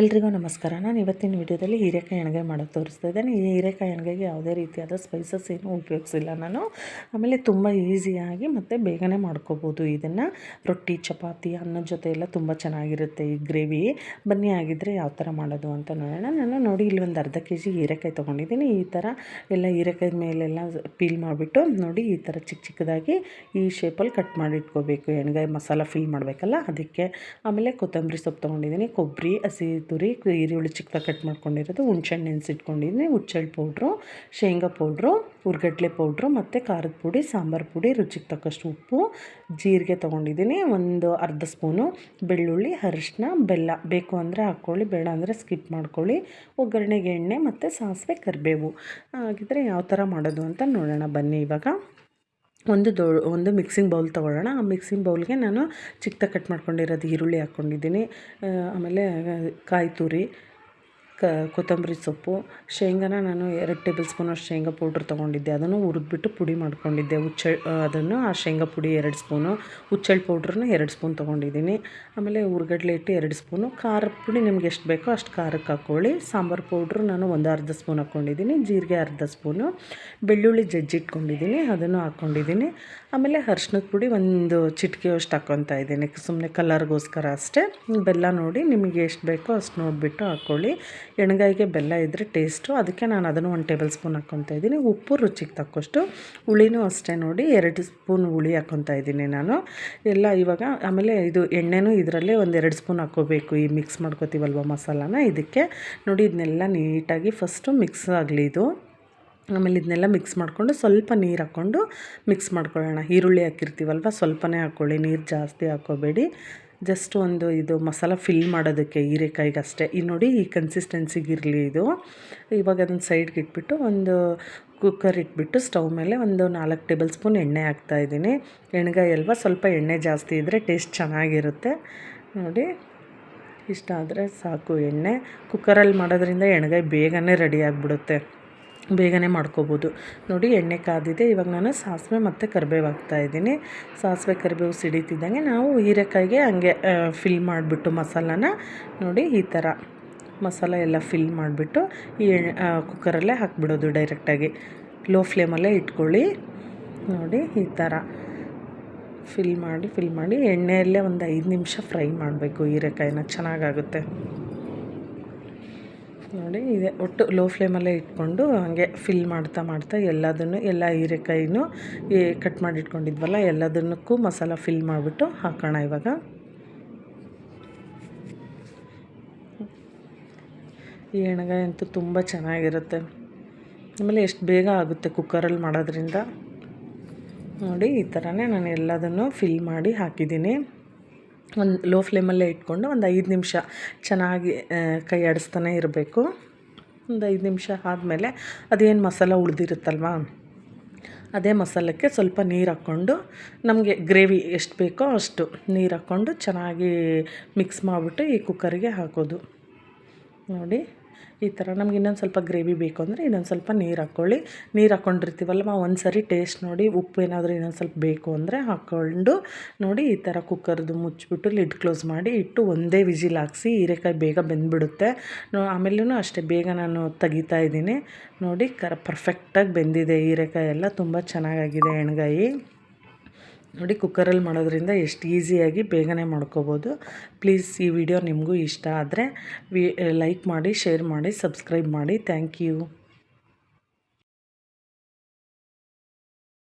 ಎಲ್ರಿಗೂ ನಮಸ್ಕಾರ. ನಾನು ಇವತ್ತಿನ ವಿಡಿಯೋದಲ್ಲಿ ಹೀರೆಕಾಯಿ ಎಣ್ಗಾಯಿ ಮಾಡೋದು ತೋರಿಸ್ತಾ ಇದ್ದೇನೆ. ಈ ಹೀರೆಕಾಯಿ ಎಣ್ಗಾಯಿಗೆ ಯಾವುದೇ ರೀತಿಯಾದ ಸ್ಪೈಸಸ್ ಏನೂ ಉಪಯೋಗಿಸಿಲ್ಲ ನಾನು. ಆಮೇಲೆ ತುಂಬ ಈಸಿಯಾಗಿ ಮತ್ತು ಬೇಗನೆ ಮಾಡ್ಕೋಬೋದು ಇದನ್ನು. ರೊಟ್ಟಿ, ಚಪಾತಿ, ಅನ್ನದ ಜೊತೆ ಎಲ್ಲ ತುಂಬ ಚೆನ್ನಾಗಿರುತ್ತೆ ಈ ಗ್ರೇವಿ ಬನ್ನಿ ಆಗಿದ್ದರೆ ಯಾವ ಥರ ಮಾಡೋದು ಅಂತ ನೋಡೋಣ. ನಾನು ನೋಡಿ ಇಲ್ಲಿ ಒಂದು ಅರ್ಧ ಕೆ ಜಿ ಹೀರೆಕಾಯಿ ತೊಗೊಂಡಿದ್ದೀನಿ. ಈ ಥರ ಎಲ್ಲ ಹೀರೆಕಾಯಿ ಮೇಲೆಲ್ಲ ಪೀಲ್ ಮಾಡಿಬಿಟ್ಟು ನೋಡಿ ಈ ಥರ ಚಿಕ್ಕ ಚಿಕ್ಕದಾಗಿ ಈ ಶೇಪಲ್ಲಿ ಕಟ್ ಮಾಡಿ ಇಟ್ಕೋಬೇಕು ಎಣ್ಗಾಯಿ ಮಸಾಲ ಫಿಲ್ ಮಾಡಬೇಕಲ್ಲ ಅದಕ್ಕೆ. ಆಮೇಲೆ ಕೊತ್ತಂಬರಿ ಸೊಪ್ಪು ತೊಗೊಂಡಿದ್ದೀನಿ. ಕೊಬ್ಬರಿ, ಹಸಿ ತುರಿ, ಈರುಳ್ಳಿ ಚಿಕ್ಕದಾಗಿ ಕಟ್ ಮಾಡ್ಕೊಂಡಿರೋದು, ಹುಣ್ಸೆಹಣ್ಣು ನೆನೆಸಿಟ್ಕೊಂಡಿದ್ದೀನಿ ಹುಚ್ಚೆಳ್ಳು ಪೌಡ್ರು, ಶೇಂಗಾ ಪೌಡ್ರು ಹುರ್ಗಡ್ಲೆ ಪೌಡ್ರು ಮತ್ತು ಖಾರದ ಪುಡಿ, ಸಾಂಬಾರು ಪುಡಿ, ರುಚಿಗೆ ತಕ್ಕಷ್ಟು ಉಪ್ಪು, ಜೀರಿಗೆ ತೊಗೊಂಡಿದ್ದೀನಿ, ಒಂದು ಅರ್ಧ ಸ್ಪೂನು ಬೆಳ್ಳುಳ್ಳಿ ಅರಿಶಿನ ಬೆಲ್ಲ. ಬೇಕು ಅಂದರೆ ಹಾಕ್ಕೊಳ್ಳಿ, ಬೇಡ ಅಂದರೆ ಸ್ಕಿಪ್ ಮಾಡ್ಕೊಳ್ಳಿ. ಒಗ್ಗರಣೆಗೆ ಎಣ್ಣೆ ಮತ್ತು ಸಾಸಿವೆ ಕರಿಬೇವು. ಹಾಗಿದ್ರೆ ಯಾವ ಥರ ಮಾಡೋದು ಅಂತ ನೋಡೋಣ. ಬನ್ನಿ ಇವಾಗ. ಒಂದು ದೊ, ಒಂದು ಮಿಕ್ಸಿಂಗ್ ಬೌಲ್ ತೊಗೊಳ್ಳೋಣ. ಆ ಮಿಕ್ಸಿಂಗ್ ಬೌಲ್ಗೆ ನಾನು ಚಿಕ್ಕದಾಗಿ ಕಟ್ ಮಾಡ್ಕೊಂಡಿರೋದು ಈರುಳ್ಳಿ ಹಾಕ್ಕೊಂಡಿದ್ದೀನಿ. ಆಮೇಲೆ ಕಾಯಿ ತುರಿ. ಕ, ಕೊತ್ತಂಬರಿ ಸೊಪ್ಪು, ಶೇಂಗಾನ ನಾನು ಎರಡು ಟೇಬಲ್ ಸ್ಪೂನಷ್ಟು ಶೇಂಗಾ ಪೌಡ್ರ್ ತೊಗೊಂಡಿದ್ದೆ. ಅದನ್ನು ಹುರಿದ್ಬಿಟ್ಟು ಪುಡಿ ಮಾಡ್ಕೊಂಡಿದ್ದೆ. ಹುಚ್ಚ ಅದನ್ನು ಆ ಶೇಂಗಾ ಪುಡಿ ಎರಡು ಸ್ಪೂನು ಹುಚ್ಚೆಳ್ಳು ಪೌಡ್ರನ್ನ ಎರಡು ಸ್ಪೂನ್ ತೊಗೊಂಡಿದ್ದೀನಿ. ಆಮೇಲೆ ಹುರ್ಗಡ್ಲೆ ಇಟ್ಟು ಎರಡು ಸ್ಪೂನು ಖಾರದ ಪುಡಿ ನಿಮ್ಗೆ ಎಷ್ಟು ಬೇಕೋ ಅಷ್ಟು ಖಾರಕ್ಕೆ ಹಾಕ್ಕೊಳ್ಳಿ. ಸಾಂಬಾರು ಪೌಡ್ರು ನಾನು ಒಂದು ಅರ್ಧ ಸ್ಪೂನ್ ಹಾಕ್ಕೊಂಡಿದ್ದೀನಿ. ಜೀರಿಗೆ ಅರ್ಧ ಸ್ಪೂನು, ಬೆಳ್ಳುಳ್ಳಿ ಜಜ್ಜಿಟ್ಕೊಂಡಿದ್ದೀನಿ ಅದನ್ನು ಹಾಕ್ಕೊಂಡಿದ್ದೀನಿ. ಆಮೇಲೆ ಅರ್ಶಿನದ ಪುಡಿ ಒಂದು ಚಿಟಿಕೆಯಷ್ಟು ಹಾಕ್ಕೊತಾ ಇದ್ದೀನಿ. ಸುಮ್ಮನೆ ಕಲರ್ಗೋಸ್ಕರ ಅಷ್ಟೇ. ಬೆಲ್ಲ ನೋಡಿ ನಿಮಗೆ ಎಷ್ಟು ಬೇಕೋ ಅಷ್ಟು ನೋಡಿಬಿಟ್ಟು ಹಾಕ್ಕೊಳ್ಳಿ. ಎಣ್ಗಾಯಿಗೆ ಬೆಲ್ಲ ಇದ್ದರೆ ಟೇಸ್ಟು ಅದಕ್ಕೆ ನಾನು ಅದನ್ನು ಒಂದು ಟೇಬಲ್ ಸ್ಪೂನ್ ಹಾಕ್ಕೊತಾ ಇದ್ದೀನಿ. ಉಪ್ಪು ರುಚಿಗೆ ತಕ್ಕಷ್ಟು. ಹುಳಿನೂ ಅಷ್ಟೇ ನೋಡಿ ಎರಡು ಸ್ಪೂನ್ ಹುಳಿ ಹಾಕ್ಕೊತಾ ಇದ್ದೀನಿ ನಾನು. ಎಲ್ಲ ಇವಾಗ ಆಮೇಲೆ ಇದು ಎಣ್ಣೆನೂ ಇದರಲ್ಲೇ ಒಂದು ಎರಡು ಸ್ಪೂನ್ ಹಾಕ್ಕೋಬೇಕು ಈ ಮಿಕ್ಸ್ ಮಾಡ್ಕೋತೀವಲ್ವ ಮಸಾಲಾನ? ಇದಕ್ಕೆ ನೋಡಿ ಇದನ್ನೆಲ್ಲ ನೀಟಾಗಿ ಫಸ್ಟು ಮಿಕ್ಸ್ ಆಗಲಿ ಇದು. ಆಮೇಲೆ ಇದನ್ನೆಲ್ಲ ಮಿಕ್ಸ್ ಮಾಡಿಕೊಂಡು ಸ್ವಲ್ಪ ನೀರು ಹಾಕ್ಕೊಂಡು ಮಿಕ್ಸ್ ಮಾಡ್ಕೊಳ್ಳೋಣ. ಈರುಳ್ಳಿ ಹಾಕಿರ್ತೀವಲ್ವ? ಸ್ವಲ್ಪನೇ ಹಾಕ್ಕೊಳ್ಳಿ ನೀರು ಜಾಸ್ತಿ ಹಾಕ್ಕೋಬೇಡಿ ಜಸ್ಟ್ ಒಂದು ಇದು ಮಸಾಲ ಫಿಲ್ ಮಾಡೋದಕ್ಕೆ ಹೀರೆಕಾಯಿಗೆ ಅಷ್ಟೇ ಈ ನೋಡಿ ಈ ಕನ್ಸಿಸ್ಟೆನ್ಸಿಗೆ ಇರಲಿ ಇದು. ಇವಾಗ ಅದನ್ನು ಸೈಡ್ಗೆ ಇಟ್ಬಿಟ್ಟು ಒಂದು ಕುಕ್ಕರ್ ಇಟ್ಬಿಟ್ಟು ಸ್ಟವ್ ಮೇಲೆ ಒಂದು ನಾಲ್ಕು ಟೇಬಲ್ ಸ್ಪೂನ್ ಎಣ್ಣೆ ಹಾಕ್ತಾಯಿದ್ದೀನಿ ಎಣ್ಗಾಯಿ ಅಲ್ವಾ, ಸ್ವಲ್ಪ ಎಣ್ಣೆ ಜಾಸ್ತಿ ಇದ್ದರೆ ಟೇಸ್ಟ್ ಚೆನ್ನಾಗಿರುತ್ತೆ. ನೋಡಿ, ಇಷ್ಟ ಆದರೆ ಸಾಕು ಎಣ್ಣೆ. ಕುಕ್ಕರಲ್ಲಿ ಮಾಡೋದ್ರಿಂದ ಎಣ್ಗಾಯಿ ಬೇಗನೆ ರೆಡಿ ಆಗಿಬಿಡುತ್ತೆ. ಬೇಗನೆ ಮಾಡ್ಕೋಬೋದು. ನೋಡಿ, ಎಣ್ಣೆ ಕಾದಿದೆ. ಇವಾಗ ನಾನು ಸಾಸಿವೆ ಮತ್ತು ಕರಿಬೇವು ಹಾಕ್ತಾಯಿದ್ದೀನಿ ಸಾಸಿವೆ, ಕರಿಬೇವು ಸಿಡಿತಿದ್ದಂಗೆ ನಾವು ಹೀರೆಕಾಯಿಗೆ ಹಂಗೆ ಫಿಲ್ ಮಾಡಿಬಿಟ್ಟು ಮಸಾಲಾನ ನೋಡಿ ಈ ಥರ ಮಸಾಲ ಎಲ್ಲ ಫಿಲ್ ಮಾಡಿಬಿಟ್ಟು ಈ ಕುಕ್ಕರಲ್ಲೇ ಹಾಕ್ಬಿಡೋದು ಡೈರೆಕ್ಟಾಗಿ ಲೋ ಫ್ಲೇಮಲ್ಲೇ ಇಟ್ಕೊಳ್ಳಿ. ನೋಡಿ ಈ ಥರ ಫಿಲ್ ಮಾಡಿ ಫಿಲ್ ಮಾಡಿ ಎಣ್ಣೆಯಲ್ಲೇ ಒಂದು ಐದು ನಿಮಿಷ ಫ್ರೈ ಮಾಡಬೇಕು ಹೀರೆಕಾಯಿನ. ಚೆನ್ನಾಗಾಗುತ್ತೆ. ನೋಡಿ, ಇದೆ. ಒಟ್ಟು ಲೋ ಫ್ಲೇಮಲ್ಲೇ ಇಟ್ಕೊಂಡು ಹಾಗೆ ಫಿಲ್ ಮಾಡ್ತಾ ಮಾಡ್ತಾ ಎಲ್ಲದನ್ನು, ಎಲ್ಲ ಹೀರೆಕಾಯಿನೂ ಕಟ್ ಮಾಡಿ ಇಟ್ಕೊಂಡಿದ್ವಲ್ಲ ಎಲ್ಲದನ್ನಕ್ಕೂ ಮಸಾಲ ಫಿಲ್ ಮಾಡಿಬಿಟ್ಟು ಹಾಕೋಣ ಇವಾಗ. ಈ ಎಣ್ಗಾಯಿ ಅಂತೂ ತುಂಬ ಚೆನ್ನಾಗಿರುತ್ತೆ. ಆಮೇಲೆ ಎಷ್ಟು ಬೇಗ ಆಗುತ್ತೆ ಕುಕ್ಕರಲ್ಲಿ ಮಾಡೋದ್ರಿಂದ. ನೋಡಿ, ಈ ಥರನೇ ನಾನು ಎಲ್ಲದನ್ನು ಫಿಲ್ ಮಾಡಿ ಹಾಕಿದ್ದೀನಿ. ಒಂದು ಲೋ ಫ್ಲೇಮಲ್ಲೇ ಇಟ್ಕೊಂಡು ಒಂದು ಐದು ನಿಮಿಷ ಚೆನ್ನಾಗಿ ಕೈ ಆಡಿಸ್ತಾನೆ ಇರಬೇಕು. ಒಂದು ಐದು ನಿಮಿಷ ಆದಮೇಲೆ ಅದೇನು ಮಸಾಲ ಉಳಿದಿರುತ್ತಲ್ವ? ಅದೇ ಮಸಾಲಕ್ಕೆ ಸ್ವಲ್ಪ ನೀರು ಹಾಕ್ಕೊಂಡು, ನಮಗೆ ಗ್ರೇವಿ ಎಷ್ಟು ಬೇಕೋ ಅಷ್ಟು ನೀರು ಹಾಕ್ಕೊಂಡು ಚೆನ್ನಾಗಿ ಮಿಕ್ಸ್ ಮಾಡಿಬಿಟ್ಟು ಈ ಕುಕ್ಕರಿಗೆ ಹಾಕೋದು. ನೋಡಿ. ಈ ಥರ ನಮ್ಗೆ ಇನ್ನೊಂದು ಸ್ವಲ್ಪ ಗ್ರೇವಿ ಬೇಕು ಅಂದರೆ ಇನ್ನೊಂದು ಸ್ವಲ್ಪ ನೀರು ಹಾಕ್ಕೊಳ್ಳಿ. ನೀರು ಹಾಕ್ಕೊಂಡಿರ್ತೀವಲ್ವ ಒಂದು ಸರಿ ಟೇಸ್ಟ್ ನೋಡಿ ಉಪ್ಪು ಏನಾದರೂ ಇನ್ನೊಂದು ಸ್ವಲ್ಪ ಬೇಕು ಅಂದರೆ ಹಾಕ್ಕೊಂಡು ನೋಡಿ ಈ ಥರ ಕುಕ್ಕರ್ದು ಮುಚ್ಚಿಬಿಟ್ಟು ಲಿಡ್ ಕ್ಲೋಸ್ ಮಾಡಿ ಇಟ್ಟು ಒಂದೇ ವಿಜಿಲ್ ಹಾಕ್ಸಿ ಹೀರೆಕಾಯಿ ಬೇಗ ಬೆಂದ್ಬಿಡುತ್ತೆ. ಆಮೇಲೂ ಅಷ್ಟೇ ಬೇಗ ನಾನು ತೆಗಿತಾ ಇದ್ದೀನಿ. ನೋಡಿ ಕರ ಪರ್ಫೆಕ್ಟಾಗಿ ಬೆಂದಿದೆ ಹೀರೆಕಾಯಿ ಎಲ್ಲ ತುಂಬ ಚೆನ್ನಾಗಾಗಿದೆ ಎಣ್ಗಾಯಿ. ನೋಡಿ ಕುಕ್ಕರಲ್ಲಿ ಮಾಡೋದ್ರಿಂದ ಎಷ್ಟು ಈಸಿಯಾಗಿ ಬೇಗನೆ ಮಾಡ್ಕೋಬೋದು. ಪ್ಲೀಸ್ ಈ ವಿಡಿಯೋ ನಿಮಗೂ ಇಷ್ಟ ಆದರೆ ವಿ ಲೈಕ್ ಮಾಡಿ, ಶೇರ್ ಮಾಡಿ, ಸಬ್ಸ್ಕ್ರೈಬ್ ಮಾಡಿ. Thank you.